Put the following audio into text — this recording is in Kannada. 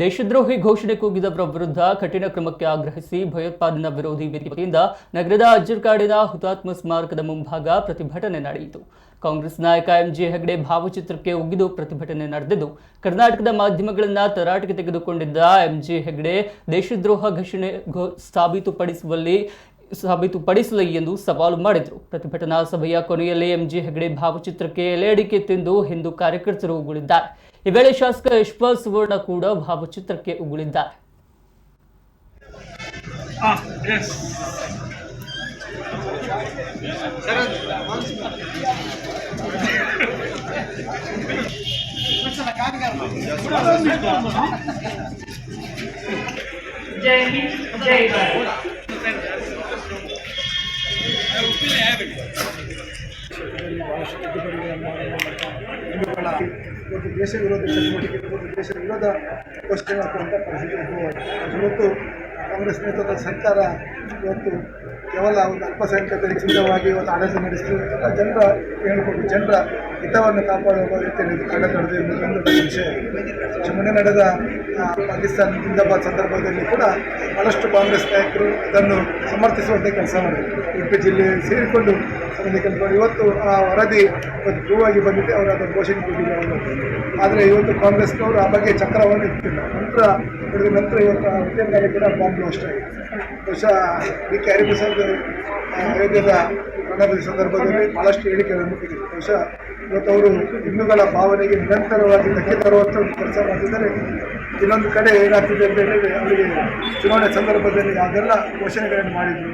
ದೇಶದ್ರೋಹಿ ಘೋಷಣೆ ಕೂಗಿದವರ ವಿರುದ್ಧ ಕಠಿಣ ಕ್ರಮಕ್ಕೆ ಆಗ್ರಹಿಸಿ ಭಯೋತ್ಪಾದನಾ ವಿರೋಧಿ ವೇದಿಕೆ ವತಿಯಿಂದ ನಗರದ ಅಜ್ಜರ್ಕಾಡಿನ ಹುತಾತ್ಮ ಸ್ಮಾರಕದ ಮುಂಭಾಗ ಪ್ರತಿಭಟನೆ ನಡೆಯಿತು. ಕಾಂಗ್ರೆಸ್ ನಾಯಕ ಎಂಜಿ ಹೆಗಡೆ ಭಾವಚಿತ್ರಕ್ಕೆ ಉಗಿದು ಪ್ರತಿಭಟನೆ ನಡೆದಿದ್ದು, ಕರ್ನಾಟಕದ ಮಾಧ್ಯಮಗಳನ್ನ ತರಾಟೆಗೆ ತೆಗೆದುಕೊಂಡಿದ್ದ ಎಂಜಿ ಹೆಗಡೆ ದೇಶದ್ರೋಹ ಘೋಷಣೆ ಸಾಬೀತುಪಡಿಸುವಲ್ಲಿ ಸಾಬೀತುಪಡಿಸಲಿ ಎಂದು ಸವಾಲು ಮಾಡಿದರು. ಪ್ರತಿಭಟನಾ ಸಭೆಯ ಕೊನೆಯಲ್ಲಿ ಎಂಜಿ ಹೆಗಡೆ ಭಾವಚಿತ್ರಕ್ಕೆ ಎಲೆಡಿಕೆ ತಿಂದು ಹಿಂದೂ ಕಾರ್ಯಕರ್ತರು ಉಗುಳಿದ್ದಾರೆ. ಈ ವೇಳೆ ಶಾಸಕ ಯಶ್ಪಾಲ್ ಸುವರ್ಣ ಕೂಡ ಭಾವಚಿತ್ರಕ್ಕೆ ಉಗುಳಿದ್ದಾರೆ. ಜೈ ಹಿಂದ್ ಜೈ ಒಂದು ದೇಶ ವಿರೋಧ ಚಟುವಟಿಕೆ ದೇಶ ವಿರೋಧ ಇವತ್ತು ಕಾಂಗ್ರೆಸ್ ನೇತೃತ್ವದ ಸರ್ಕಾರ ಇವತ್ತು ಕೇವಲ ಒಂದು ಅಲ್ಪಸಂಖ್ಯಾತರಿಗೆ ಸಿದ್ಧವಾಗಿ ಇವತ್ತು ಆಡಳಿತ ನಡೆಸ್ತಿದೆ ಜನರ ಹೇಳ್ಕೊಂಡು ಜನರ ಹಿತವನ್ನು ಕಾಪಾಡುವ ರೀತಿಯಲ್ಲಿ ಆಡಳಿತ ನಡೆದಿದೆ ಎಂಬುದೊಂದು ವಿಷಯ ಮೊನ್ನೆ ನಡೆದ ಪಾಕಿಸ್ತಾನ ಜಿಂದಾಬಾದ್ ಸಂದರ್ಭದಲ್ಲಿ ಕೂಡ ಬಹಳಷ್ಟು ಕಾಂಗ್ರೆಸ್ ನಾಯಕರು ಅದನ್ನು ಸಮರ್ಥಿಸುವಂತೆ ಕೆಲಸ ಮಾಡಿದರು. ಉಡುಪಿ ಜಿಲ್ಲೆ ಸೇರಿಕೊಂಡು ಕೆಲಸ ಇವತ್ತು ಆ ವರದಿ ಆಗಿ ಬಂದಿದೆ, ಅವರು ಅದನ್ನು ಘೋಷಣೆ ಕೊಟ್ಟಿದ್ದಾರೆ ಆದರೆ ಇವತ್ತು ಕಾಂಗ್ರೆಸ್ನವರು ಆ ಬಗ್ಗೆ ಚಕ್ರವನ್ನು ಇಟ್ಟಿಲ್ಲ ನಂತರ ಹಿಡಿದ ನಂತರ ಇವತ್ತು ಆ ಉದ್ಯಮದಲ್ಲಿ ಕೂಡ ಬಾಂಬ್ ಬ್ಲಾಸ್ಟ್ ಆಗಿದೆ. ಬಹುಶಃ ಡಿ ಕೆ ಹರಿಪ್ರಸಾದ್ ಅಯೋಧ್ಯದ ಪ್ರಣಾಮದ ಸಂದರ್ಭದಲ್ಲಿ ಭಾಳಷ್ಟು ಹೇಳಿಕೆಗಳನ್ನು ಕೊಟ್ಟಿದ್ದರು. ಬಹುಶಃ ಇವತ್ತು ಅವರು ಹಿಂದೂಗಳ ಭಾವನೆಗೆ ನಿರಂತರವಾಗಿ ಧಕ್ಕೆ ತರುವಂಥ ಕೆಲಸ ಮಾಡ್ತಿದ್ದಾರೆ. ಇನ್ನೊಂದು ಕಡೆ ಏನಾಗ್ತಿದೆ ಅಂತ ಹೇಳಿದರೆ ಅವರಿಗೆ ಚುನಾವಣೆ ಸಂದರ್ಭದಲ್ಲಿ ಅದೆಲ್ಲ ಘೋಷಣೆಗಳನ್ನು ಮಾಡಿದ್ರು.